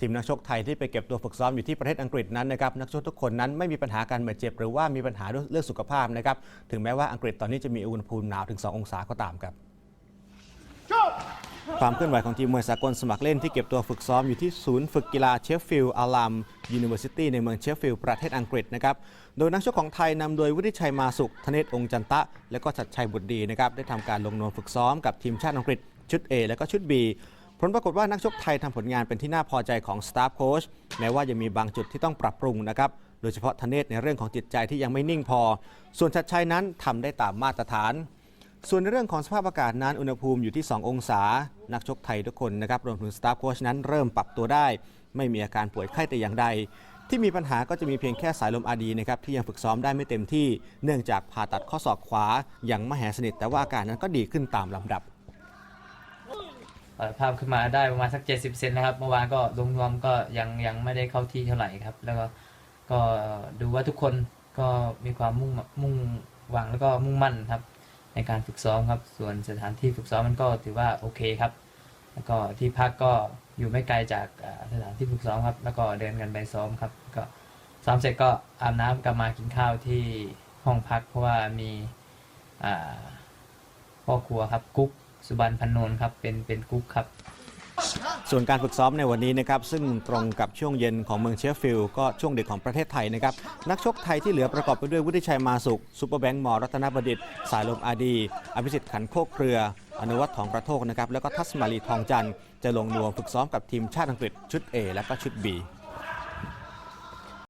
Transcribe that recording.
ทีมนักชกไทยที่ไปเก็บตัวฝึกซ้อมอยู่ที่ประเทศอังกฤษนั้นนะครับนักชกทุกคนนั้นไม่มีปัญหาการบาดเจ็บ หรือว่ามีปัญหาเรื่องสุขภาพนะครับถึงแม้ว่าอังกฤษตอนนี้จะมีอุณหภูมิหนาวถึง 2 องศาก็ตามครับความเคลื่อนไหวของทีมมวยสากลสมัครเล่นที่เก็บตัวฝึกซ้อมอยู่ที่ศูนย์ฝึกกีฬาเชฟฟิลด์อาลัมยูนิเวอร์ซิตี้ในเมืองเชฟฟิลด์ประเทศอังกฤษนะครับโดยนักชกของไทยนำโดยวุฒิชัยมาสุขธเนศองค์จันตะ และก็ชัดชัยบุตรดีนะครับได้ทำการลงนวมฝึกซ้อมกับทีมชาติอังกฤษชุด A และก็ชุด B ผลปรากฏว่านักชกไทยทำผลงานเป็นที่น่าพอใจของสตาฟโค้ชแม้ว่ายังมีบางจุดที่ต้องปรับปรุงนะครับ โดยเฉพาะธเนศในเรื่องของจิตใจที่ยังไม่นิ่งพอ ส่วนชัดชัยนั้นทำได้ตามมาตรฐาน ส่วนในเรื่องของสภาพอากาศนั้นอุณหภูมิอยู่ที่ 2 องศา นักชกไทยทุกคนนะครับรวมถึงสตาฟโค้ชนั้นเริ่มปรับตัวได้ ไม่มีอาการป่วยไข้แต่อย่างใด ที่มีปัญหาก็จะมีเพียงแค่สายลมอาดีนะครับที่ยังฝึกซ้อมได้ไม่เต็มที่ เนื่องจากผ่าตัดข้อศอกขวาอย่างมแหสนิทแต่ว่าอาการนั้นก็ดีขึ้นตามลำดับ เอ่อภาพขึ้นมาได้ประมาณสัก 70 เซนนะครับ เมื่อวานก็รวมๆก็ยังยังไม่ได้เข้าที่เท่าไหร่ครับ แล้วก็ก็ดูว่าทุกคนก็มีความมุ่งมุ่งหวังแล้วก็มุ่งมั่นครับ ในการฝึกซ้อมครับ ส่วนสถานที่ฝึกซ้อมมันก็ถือว่าโอเคครับ แล้วก็ที่พักก็อยู่ไม่ไกลจากสถานที่ฝึกซ้อมครับ แล้วก็เดินกันไปซ้อมครับ ก็ซ้อมเสร็จก็อาบน้ำกลับมากินข้าวที่ห้องพักเพราะว่ามีพ่อครัวครับกุ๊ก สุบรรณพันนนท์ครับเป็นเป็นกุ๊กครับส่วนการฝึกซ้อมในวันนี้นะครับซึ่งตรงกับช่วงเย็นของเมืองเชฟฟิลด์ก็ช่วงดึกของประเทศไทยนะครับนักชกไทยที่เหลือประกอบไปด้วยวุฒิชัยมาสุขซูเปอร์แบงค์มอรัตนบดิตสายลมอาดี อภิสิทธิ์ขันโคกเครือ อนุวัฒน์ทองกระโทกนะครับแล้วก็ทัศมาลีทองจันทร์จะลงนวมฝึกซ้อมกับทีมชาติอังกฤษชุด A และก็ชุด B